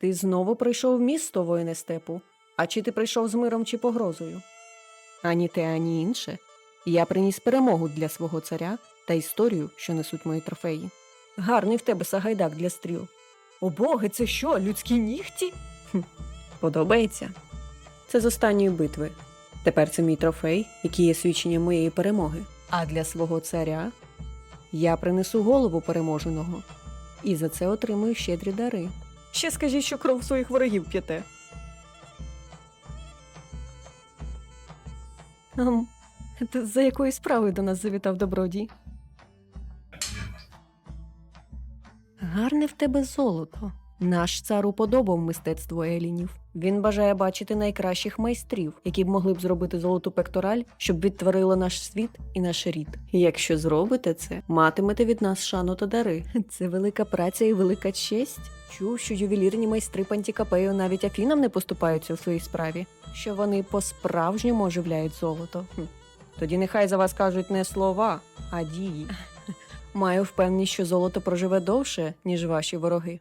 Ти знову прийшов в місто, воїне степу. А чи ти прийшов з миром чи погрозою? Ані те, ані інше. Я приніс перемогу для свого царя та історію, що несуть мої трофеї. Гарний в тебе сагайдак для стріл. О боги, це що, людські нігті? Подобається. Це з останньої битви. Тепер це мій трофей, який є свідченням моєї перемоги. А для свого царя я принесу голову переможеного і за це отримую щедрі дари. Ще скажіть, що кров своїх ворогів п'яте. Ам, та за якою справою до нас завітав добродій? Гарне в тебе золото. Наш цар уподобав мистецтво елінів. Він бажає бачити найкращих майстрів, які б могли б зробити золоту пектораль, щоб відтворило наш світ і наш рід. І якщо зробите це, матимете від нас шану та дари. Це велика праця і велика честь. Чув, що ювелірні майстри Пантікапею навіть Афінам не поступаються у своїй справі, що вони по-справжньому оживляють золото. Хм. Тоді нехай за вас кажуть не слова, а дії. Маю впевненість, що золото проживе довше, ніж ваші вороги.